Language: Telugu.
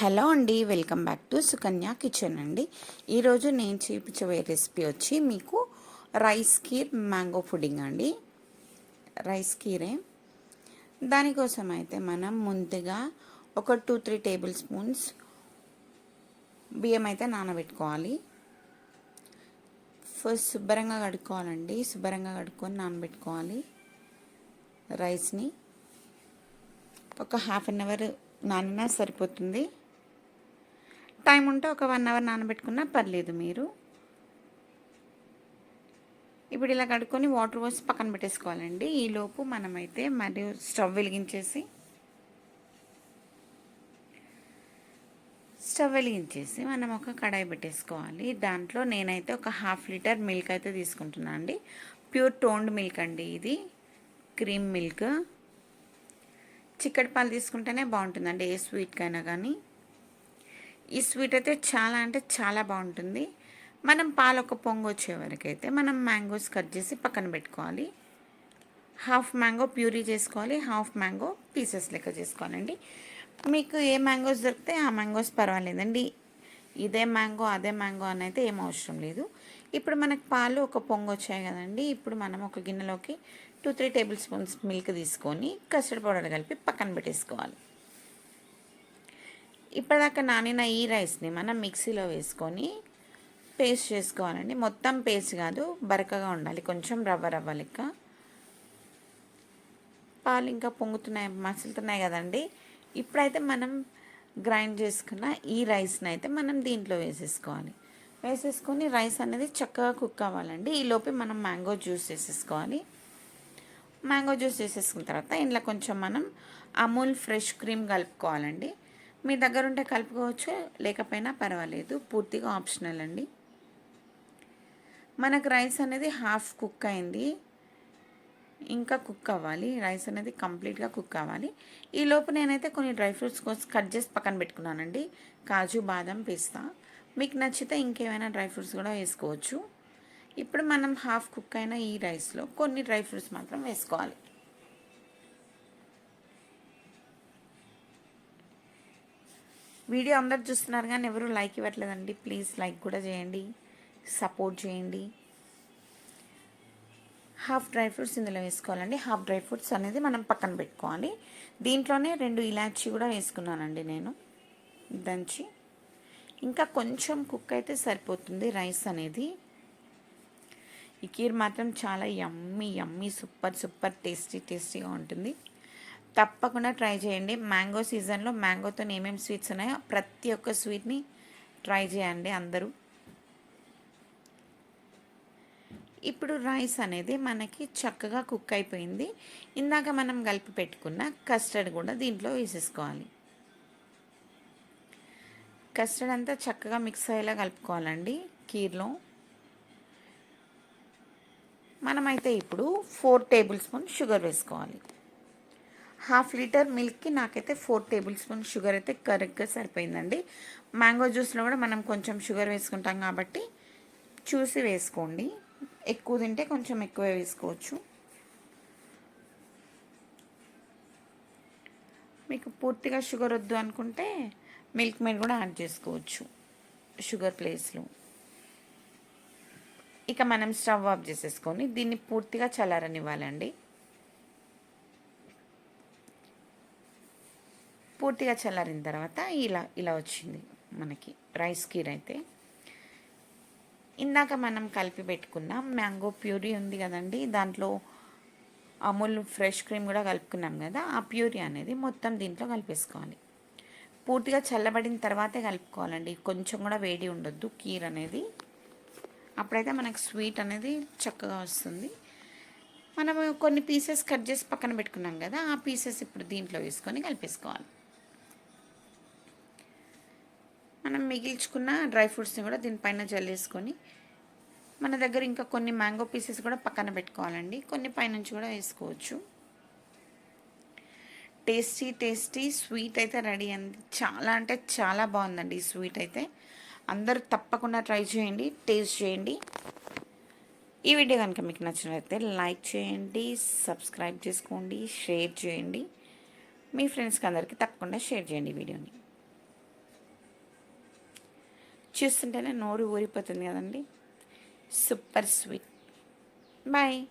హలో అండి welcome back to Sukanya kitchen అండి. ఈరోజు నేను చూపించబోయే రెసిపీ వచ్చి మీకు రైస్ కీర్ మ్యాంగో పుడింగ్ అండి. రైస్ కీరే. దానికోసం అయితే మనం ముందుగా ఒక టూ త్రీ టేబుల్ స్పూన్స్ బియ్యం అయితే నానబెట్టుకోవాలి. ఫస్ట్ శుభ్రంగా కడుక్కోవాలండి శుభ్రంగా కడుక్కొని నానబెట్టుకోవాలి రైస్ని. ఒక హాఫ్ అన్ అవర్ నానినా సరిపోతుంది. టైం ఉంటే ఒక వన్ అవర్ నానబెట్టుకున్నా పర్లేదు మీరు. ఇప్పుడు ఇలా కడుక్కొని వాటర్ పోసి పక్కన పెట్టేసుకోవాలండి. ఈలోపు మనమైతే మరియు స్టవ్ వెలిగించేసి స్టవ్ వెలిగించేసి మనం ఒక కడాయి పెట్టేసుకోవాలి. దాంట్లో నేనైతే ఒక హాఫ్ లీటర్ మిల్క్ అయితే తీసుకుంటున్నాను అండి. ప్యూర్ టోన్డ్ మిల్క్ అండి ఇది. Cream milk. చిక్కటి పాలు తీసుకుంటేనే బాగుంటుందండి. ఏ స్వీట్కైనా కానీ. ఈ స్వీట్ అయితే చాలా అంటే చాలా బాగుంటుంది. మనం పాలొక్క పొంగు వచ్చే వరకు అయితే మనం మ్యాంగోస్ కట్ చేసి పక్కన పెట్టుకోవాలి. హాఫ్ మ్యాంగో ప్యూరీ చేసుకోవాలి హాఫ్ మ్యాంగో పీసెస్ లెక్క చేసుకోవాలండి. మీకు ఏ మ్యాంగోస్ దొరికితే ఆ మ్యాంగోస్ పర్వాలేదండి. ఇదే మ్యాంగో అదే మ్యాంగో అని అయితే ఏం అవసరం లేదు. ఇప్పుడు మనకు పాలు ఒక పొంగు వచ్చాయి కదండి. ఇప్పుడు మనం ఒక గిన్నెలోకి two three tablespoons milk తీసుకొని కస్టర్డ్ పౌడర్ కలిపి పక్కన పెట్టేసుకోవాలి. ఇప్పటిదాకా నానిన ఈ రైస్ని మనం మిక్సీలో వేసుకొని పేస్ట్ చేసుకోవాలండి. మొత్తం పేస్ట్ కాదు బరకగా ఉండాలి. కొంచెం రవ్వ రవ్వ లెక్క. పాలు ఇంకా పొంగుతున్నాయి మసులుతున్నాయి కదండి. ఇప్పుడైతే మనం గ్రైండ్ చేసుకున్న ఈ రైస్ని అయితే మనం దీంట్లో వేసేసుకోవాలి. వేసేసుకొని రైస్ అనేది చక్కగా కుక్ అవ్వాలండి. ఈలోపు మనం మ్యాంగో జ్యూస్ వేసేసుకోవాలి. మ్యాంగో జ్యూస్ వేసేసుకున్న తర్వాత ఇంట్లో కొంచెం మనం అమూల్ ఫ్రెష్ క్రీమ్ కలుపుకోవాలండి. మీ దగ్గర ఉంటే కలుపుకోవచ్చు లేకపోయినా పర్వాలేదు. పూర్తిగా ఆప్షనల్ అండి. మనకు రైస్ అనేది హాఫ్ కుక్ అయింది. ఇంకా కుక్ అవ్వాలి. రైస్ అనేది కంప్లీట్గా కుక్ అవ్వాలి. ఈ లోపు నేనైతే కొన్ని డ్రై ఫ్రూట్స్ కోసం కట్ చేసి పక్కన పెట్టుకున్నానండి. కాజు బాదం పిస్తా. మీకు నచ్చితే ఇంకేమైనా డ్రై ఫ్రూట్స్ కూడా వేసుకోవచ్చు. ఇప్పుడు మనం హాఫ్ కుక్ అయిన ఈ రైస్లో కొన్ని డ్రై ఫ్రూట్స్ మాత్రం వేసుకోవాలి. వీడియో అందరు చూస్తున్నారు కానీ ఎవరు లైక్ ఇవ్వట్లేదండి. ప్లీజ్ లైక్ కూడా చేయండి. సపోర్ట్ చేయండి. హాఫ్ డ్రై ఫ్రూట్స్ ఇందులో వేసుకోవాలండి. హాఫ్ డ్రై ఫ్రూట్స్ అనేది మనం పక్కన పెట్టుకోవాలి. దీంట్లోనే రెండు ఇలాచీ కూడా వేసుకున్నానండి నేను. దంచి. ఇంకా కొంచెం కుక్ అయితే సరిపోతుంది రైస్ అనేది. ఈ కీర్ మాత్రం చాలా yummy yummy super super tasty టేస్టీగా ఉంటుంది. తప్పకుండా ట్రై చేయండి. మ్యాంగో సీజన్లో మ్యాంగోతో ఏమేమి స్వీట్స్ ఉన్నాయో ప్రతి ఒక్క స్వీట్ని ట్రై చేయండి అందరూ. ఇప్పుడు రైస్ అనేది మనకి చక్కగా కుక్ అయిపోయింది. ఇందాక మనం కలిపి పెట్టుకున్న కస్టర్డ్ కూడా దీంట్లో వేసేసుకోవాలి. కస్టర్డ్ అంతా చక్కగా మిక్స్ అయ్యేలా కలుపుకోవాలండి కీర్లో. మనమైతే ఇప్పుడు ఫోర్ టేబుల్ స్పూన్ షుగర్ వేసుకోవాలి. హాఫ్ లీటర్ మిల్క్కి నాకైతే ఫోర్ టేబుల్ స్పూన్ షుగర్ అయితే కరెక్ట్గా సరిపోయిందండి. మ్యాంగో జ్యూస్లో కూడా మనం కొంచెం షుగర్ వేసుకుంటాం కాబట్టి చూసి వేసుకోండి. ఎక్కువ తింటే కొంచెం ఎక్కువ వేసుకోవచ్చు. మీకు పూర్తిగా షుగర్ వద్దు అనుకుంటే మిల్క్ మేడ్ కూడా యాడ్ చేసుకోవచ్చు షుగర్ ప్లేస్లో. ఇక మనం స్టవ్ ఆఫ్ చేసేసుకొని దీన్ని పూర్తిగా చల్లారనివ్వాలండి. పూర్తిగా చల్లారిన తర్వాత ఇలా ఇలా వచ్చింది మనకి రైస్ కీర్ అయితే. ఇందాక మనం కలిపి పెట్టుకున్న మ్యాంగో ప్యూరీ ఉంది కదండి దాంట్లో అమూల్ ఫ్రెష్ క్రీమ్ కూడా కలుపుకున్నాం కదా ఆ ప్యూరీ అనేది మొత్తం దీంట్లో కలిపేసుకోవాలి. పూర్తిగా చల్లబడిన తర్వాతే కలుపుకోవాలండి కొంచెం కూడా వేడి ఉండొద్దు కీర్ అనేది. అప్పుడైతే మనకు స్వీట్ అనేది చక్కగా వస్తుంది. మనం కొన్ని పీసెస్ కట్ చేసి పక్కన పెట్టుకున్నాం కదా ఆ పీసెస్ ఇప్పుడు దీంట్లో వేసుకొని కలిపేసుకోవాలి. మనం మిగిల్చుకున్న డ్రై ఫ్రూట్స్ని కూడా దీనిపైన జల్లేసుకొని మన దగ్గర ఇంకా కొన్ని మ్యాంగో పీసెస్ కూడా పక్కన పెట్టుకోవాలండి. కొన్ని పైనుంచి కూడా వేసుకోవచ్చు. టేస్టీ టేస్టీ స్వీట్ అయితే రెడీ అయింది చాలా అంటే చాలా బాగుందండి ఈ స్వీట్ అయితే. అందరూ తప్పకుండా ట్రై చేయండి టేస్ట్ చేయండి. ఈ వీడియో కనుక మీకు నచ్చినట్లయితే లైక్ చేయండి సబ్స్క్రైబ్ చేసుకోండి షేర్ చేయండి. మీ ఫ్రెండ్స్కి అందరికీ తప్పకుండా షేర్ చేయండి ఈ వీడియోని. చూస్తుంటేనే నోరు ఊరిపోతుంది కదండి. Super sweet. బాయ్.